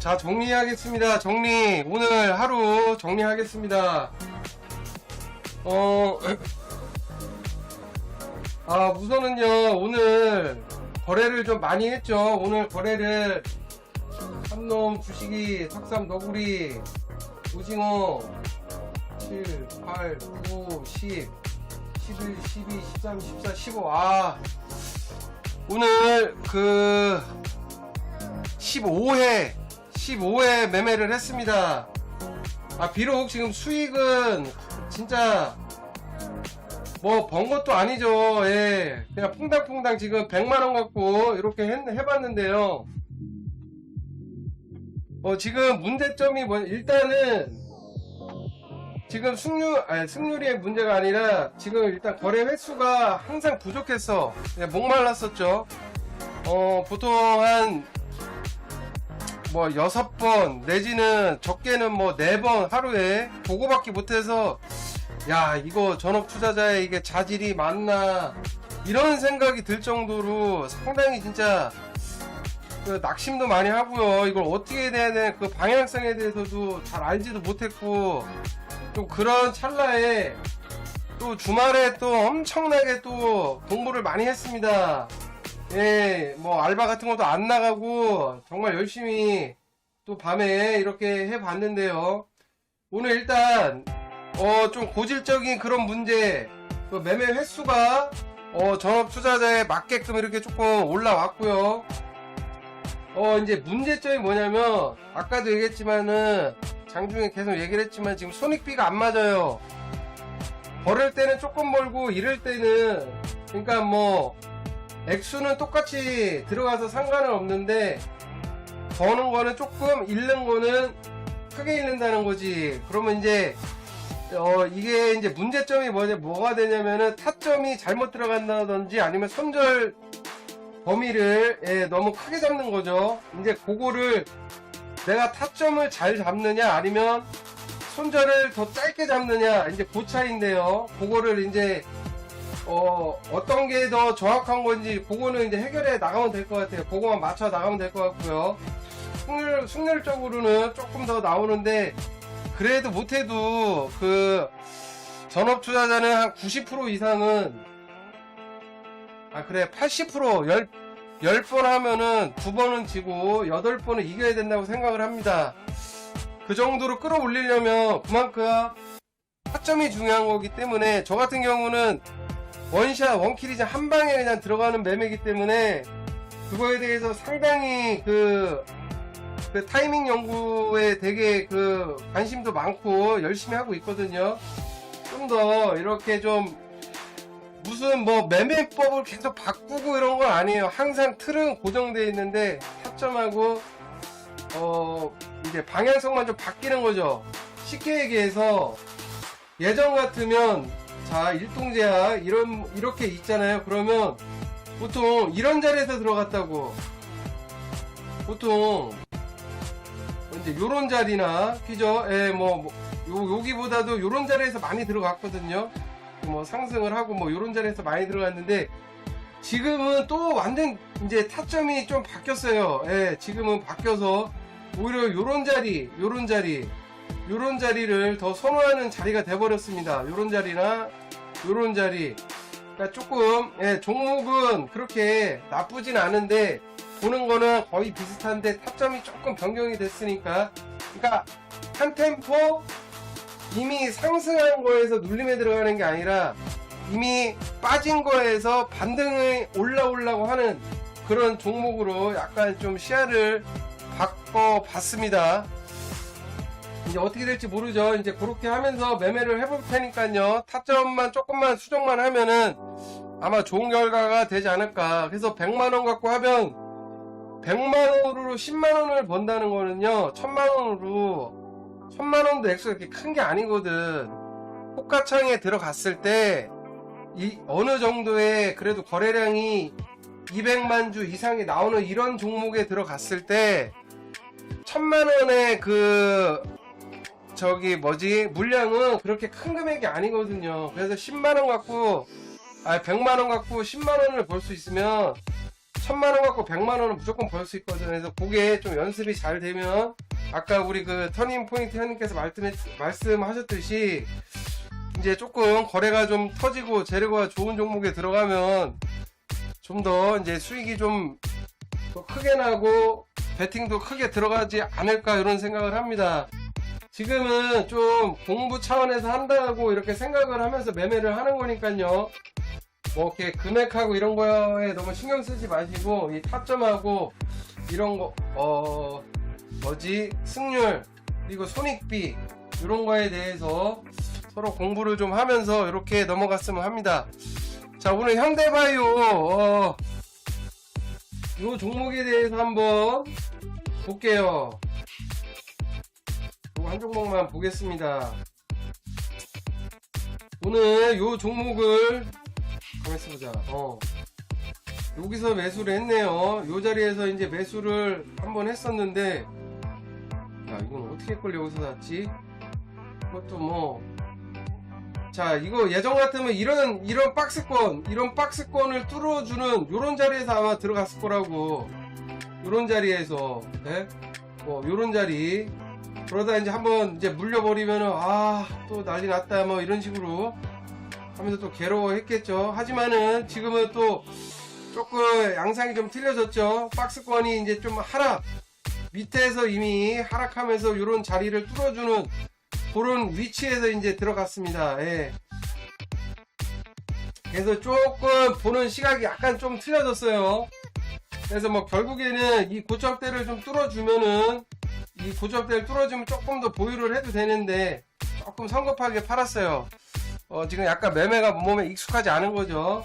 자, 정리하겠습니다. 정리. 오늘 하루 정리하겠습니다. 어, 아, 우선은요, 오늘 거래를 좀 많이 했죠. 오늘 거래를 삼놈, 주식이, 석삼, 너구리, 오징어, 7, 8, 9, 10, 11, 12, 13, 14, 15. 아, 오늘 그 15회 15회 매매를 했습니다. 아 비록 지금 수익은 진짜 뭐 번 것도 아니죠. 예. 그냥 퐁당퐁당 지금 100만 원 갖고 이렇게 했, 해봤는데요. 어 지금 문제점이 뭐 일단은 지금 승률 아니 승률이 문제가 아니라 지금 일단 거래 횟수가 항상 부족했어. 예, 목말랐었죠. 어 보통 한 뭐 여섯 번 내지는 적게는 뭐 네 번 하루에 보고받기 못해서 야 이거 전업 투자자의 이게 자질이 맞나 이런 생각이 들 정도로 상당히 진짜 그 낙심도 많이 하고요. 이걸 어떻게 해야 되는 그 방향성에 대해서도 잘 알지도 못했고 좀 그런 찰나에 또 주말에 또 엄청나게 또 공부를 많이 했습니다 예, 뭐 알바 같은 것도 안 나가고 정말 열심히 또 밤에 이렇게 해봤는데요. 오늘 일단 어 좀 고질적인 그런 문제, 그 매매 횟수가 어 전업 투자자에 맞게끔 이렇게 조금 올라왔고요. 어 이제 문제점이 뭐냐면 아까도 얘기했지만은 장중에 계속 얘기를 했지만 지금 손익비가 안 맞아요. 벌을 때는 조금 벌고 이럴 때는 그러니까 뭐 액수는 똑같이 들어가서 상관은 없는데 버는 거는 조금 잃는 거는 크게 잃는다는 거지. 그러면 이제 어 이게 이제 문제점이 뭐냐 뭐가 되냐면은 타점이 잘못 들어간다든지 아니면 손절 범위를 예, 너무 크게 잡는 거죠. 이제 그거를 내가 타점을 잘 잡느냐 아니면 손절을 더 짧게 잡느냐 이제 그 차이인데요. 그거를 이제 어, 어떤 게 더 정확한 건지, 그거는 이제 해결해 나가면 될 것 같아요. 그거만 맞춰 나가면 될 것 같고요. 승률, 승률적으로는 조금 더 나오는데, 그래도 못해도, 그, 전업 투자자는 한 90% 이상은, 아, 그래, 80%, 10, 10번 하면은 2번은 지고, 8번은 이겨야 된다고 생각을 합니다. 그 정도로 끌어올리려면, 그만큼, 타점이 중요한 거기 때문에, 저 같은 경우는, 원샷, 원킬이지 한 방에 그냥 들어가는 매매이기 때문에 그거에 대해서 상당히 그, 그 타이밍 연구에 되게 그 관심도 많고 열심히 하고 있거든요. 좀 더 이렇게 좀 무슨 뭐 매매법을 계속 바꾸고 이런 건 아니에요. 항상 틀은 고정되어 있는데 타점하고 어 이제 방향성만 좀 바뀌는 거죠. 쉽게 얘기해서 예전 같으면 자, 일동제야. 이런, 이렇게 있잖아요. 그러면 보통 이런 자리에서 들어갔다고. 보통, 이제 요런 자리나, 그죠? 예, 뭐, 뭐, 요, 여기보다도 요런 자리에서 많이 들어갔거든요. 뭐 상승을 하고 뭐 요런 자리에서 많이 들어갔는데, 지금은 또 완전 이제 타점이 좀 바뀌었어요. 예, 지금은 바뀌어서 오히려 요런 자리, 요런 자리, 요런 자리를 더 선호하는 자리가 돼버렸습니다. 요런 자리나 요런 자리. 그러니까 조금 예, 종목은 그렇게 나쁘진 않은데 보는 거는 거의 비슷한데 타점이 조금 변경이 됐으니까 그러니까 한 템포 이미 상승한 거에서 눌림에 들어가는 게 아니라 이미 빠진 거에서 반등이 올라오려고 하는 그런 종목으로 약간 좀 시야를 바꿔봤습니다. 이제 어떻게 될지 모르죠. 이제 그렇게 하면서 매매를 해볼 테니까요. 타점만 조금만 수정만 하면은 아마 좋은 결과가 되지 않을까. 그래서 100만원 갖고 하면 100만원으로 10만원을 번다는 거는요. 1000만원으로 1000만원도 액수가 그렇게 큰 게 아니거든. 호가창에 들어갔을 때 이 어느 정도의 그래도 거래량이 200만 주 이상이 나오는 이런 종목에 들어갔을 때 천만 원의 그 저기 뭐지 물량은 그렇게 큰 금액이 아니거든요. 그래서 10만 원 갖고 아 100만 원 갖고 10만 원을 벌 수 있으면 천만 원 갖고 백만 원은 무조건 벌 수 있거든요. 그래서 그게 좀 연습이 잘 되면 아까 우리 그 터닝 포인트 말씀 말씀하셨듯이 이제 조금 거래가 좀 터지고 재료가 좋은 종목에 들어가면 좀 더 이제 수익이 좀 더 크게 나고 베팅도 크게 들어가지 않을까 이런 생각을 합니다. 지금은 좀 공부 차원에서 한다고 이렇게 생각을 하면서 매매를 하는 거니까요. 뭐 이렇게 금액하고 이런 거에 너무 신경 쓰지 마시고 이 타점하고 이런 거 어 뭐지 승률 그리고 손익비 이런 거에 대해서 서로 공부를 좀 하면서 이렇게 넘어갔으면 합니다. 자 오늘 현대바이오 어, 요 종목에 대해서 한번 볼게요. 요한 종목만 보겠습니다. 오늘 요 종목을 가만있어 보자. 어. 여기서 매수를 했네요. 요 자리에서 이제 매수를 한번 했었는데, 야, 이건 어떻게 걸려 여기서 샀지? 그것도 뭐, 자, 이거 예전 같으면 이런, 이런 박스권, 이런 박스권을 뚫어 주는 요런 자리에서 아마 들어갔을 거라고. 요런 자리에서, 네? 뭐, 요런 자리. 그러다 이제 한번 이제 물려버리면은, 아, 또 난리 났다, 뭐, 이런 식으로. 하면서 또 괴로워했겠죠. 하지만은 지금은 또 조금 양상이 좀 틀려졌죠. 박스권이 이제 좀 하락 밑에서 이미 하락하면서 이런 자리를 뚫어주는 그런 위치에서 이제 들어갔습니다. 예. 그래서 조금 보는 시각이 약간 좀 틀려졌어요. 그래서 뭐 결국에는 이 고점대를 좀 뚫어주면은 이 고점대를 뚫어주면 조금 더 보유를 해도 되는데 조금 성급하게 팔았어요. 어, 지금 약간 매매가 몸에 익숙하지 않은 거죠.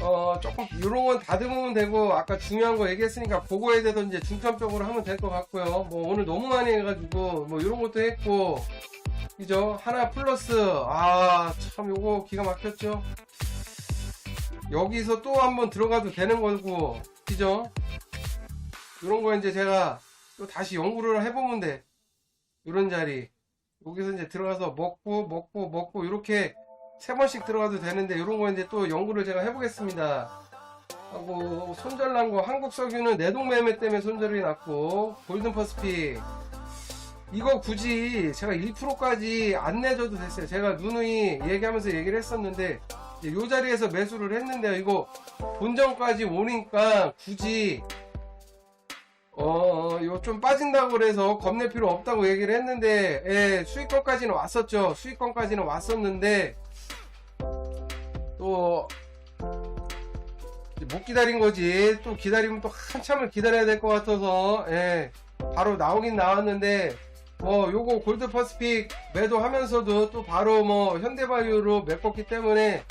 어, 조금, 요런 건 다듬으면 되고, 아까 중요한 거 얘기했으니까, 그거에 대해서 이제 중점적으로 하면 될 것 같고요. 뭐, 오늘 너무 많이 해가지고, 뭐, 요런 것도 했고, 그죠? 하나 플러스, 아, 참, 요거 기가 막혔죠? 여기서 또 한번 들어가도 되는 거고, 그죠? 요런 거 이제 제가 또 다시 연구를 해보면 돼. 요런 자리. 여기서 이제 들어가서 먹고 먹고 먹고 이렇게 세 번씩 들어가도 되는데 이런 거 이제 또 연구를 제가 해보겠습니다. 하고 손절난 거 한국 석유는 내동매매 때문에 손절이 났고 골든 퍼스픽 이거 굳이 제가 1%까지 안 내줘도 됐어요. 제가 누누이 얘기하면서 얘기를 했었는데 요 자리에서 매수를 했는데요. 이거 본전까지 오니까 굳이 어, 이거 좀 빠진다고 그래서 겁낼 필요 없다고 얘기를 했는데, 예, 수익권까지는 왔었죠. 수익권까지는 왔었는데, 또, 못 기다린 거지. 또 기다리면 또 한참을 기다려야 될 것 같아서, 예, 바로 나오긴 나왔는데, 뭐, 요거 골드 퍼스픽 매도하면서도 또 바로 뭐, 현대바이오로 메꿨기 때문에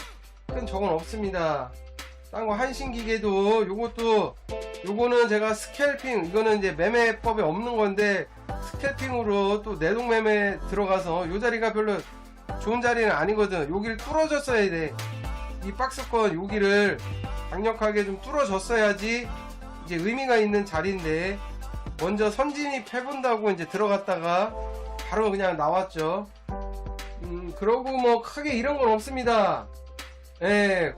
큰 적은 없습니다. 딴거 한신기계도 요것도 요거는 제가 스캘핑 이거는 이제 매매법에 없는 건데 스캘핑으로 또 내동 매매 들어가서 요 자리가 별로 좋은 자리는 아니거든. 여기를 뚫어줬어야 돼이 박스권 여기를 강력하게 좀 뚫어줬어야지 이제 의미가 있는 자리인데 먼저 선진입 해본다고 이제 들어갔다가 바로 그냥 나왔죠. 음 그러고 뭐 크게 이런 건 없습니다. 예,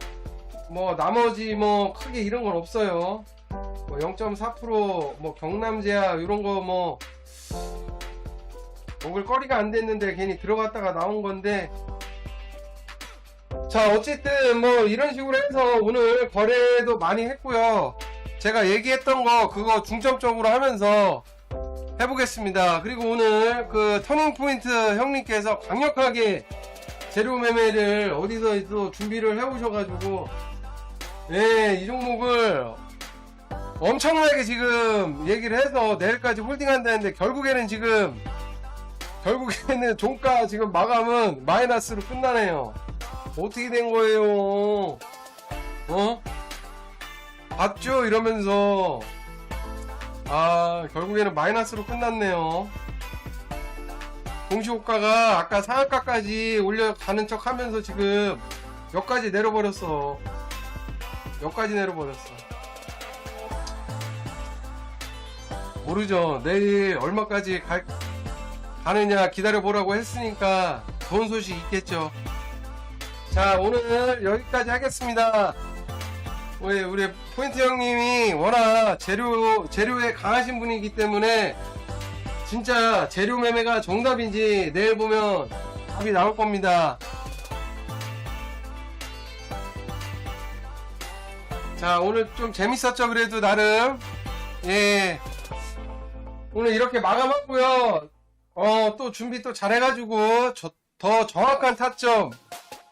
뭐 나머지 뭐 크게 이런 건 없어요. 뭐 0.4%뭐 경남제야 이런 거 뭐 먹을 거리가 안 됐는데 괜히 들어갔다가 나온 건데 자 어쨌든 뭐 이런 식으로 해서 오늘 거래도 많이 했고요. 제가 얘기했던 거 그거 중점적으로 하면서 해보겠습니다. 그리고 오늘 그 터닝 포인트 형님께서 강력하게 재료 매매를 어디서 또 준비를 해오셔가지고 예, 이 종목을 엄청나게 지금 얘기를 해서 내일까지 홀딩한다는데 결국에는 지금 결국에는 종가 지금 마감은 마이너스로 끝나네요. 어떻게 된 거예요? 어? 봤죠? 이러면서 아 결국에는 마이너스로 끝났네요. 공시효과가 아까 상한가까지 올려가는 척 하면서 지금 여기까지 내려버렸어. 여기까지 내려버렸어. 모르죠. 내일 얼마까지 갈, 가느냐 기다려보라고 했으니까 좋은 소식 있겠죠. 자, 오늘 여기까지 하겠습니다. 우리, 우리 포인트 형님이 워낙 재료, 재료에 강하신 분이기 때문에 진짜 재료 매매가 정답인지 내일 보면 답이 나올 겁니다. 자, 오늘 좀 재밌었죠, 그래도 나름. 예. 오늘 이렇게 마감하고요. 어, 또 준비 또 잘해가지고, 저- 더 정확한 타점,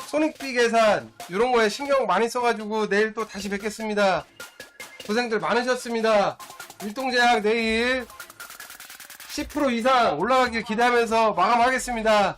손익비 계산, 이런 거에 신경 많이 써가지고, 내일 또 다시 뵙겠습니다. 고생들 많으셨습니다. 일동제약 내일 10% 이상 올라가길 기대하면서 마감하겠습니다.